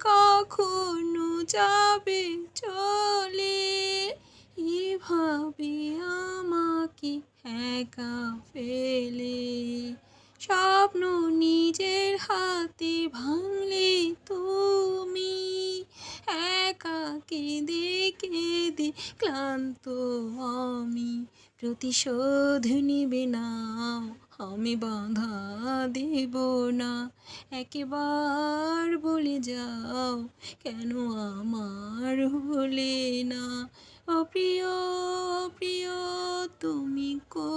কখনো যাবে চলে? এভাবে আমাকে একা ফেলে। স্বপ্ন নিজের হাতে ভাঙলে তুমি একা কেঁদে কেঁদে ক্লান্ত আমি। প্রতিশোধ নিবে না আমি বাধা দেব না। একবার বলে যাও, কেন আমার হলে না? অপ্রিয় প্রিয় তুমি কোথায়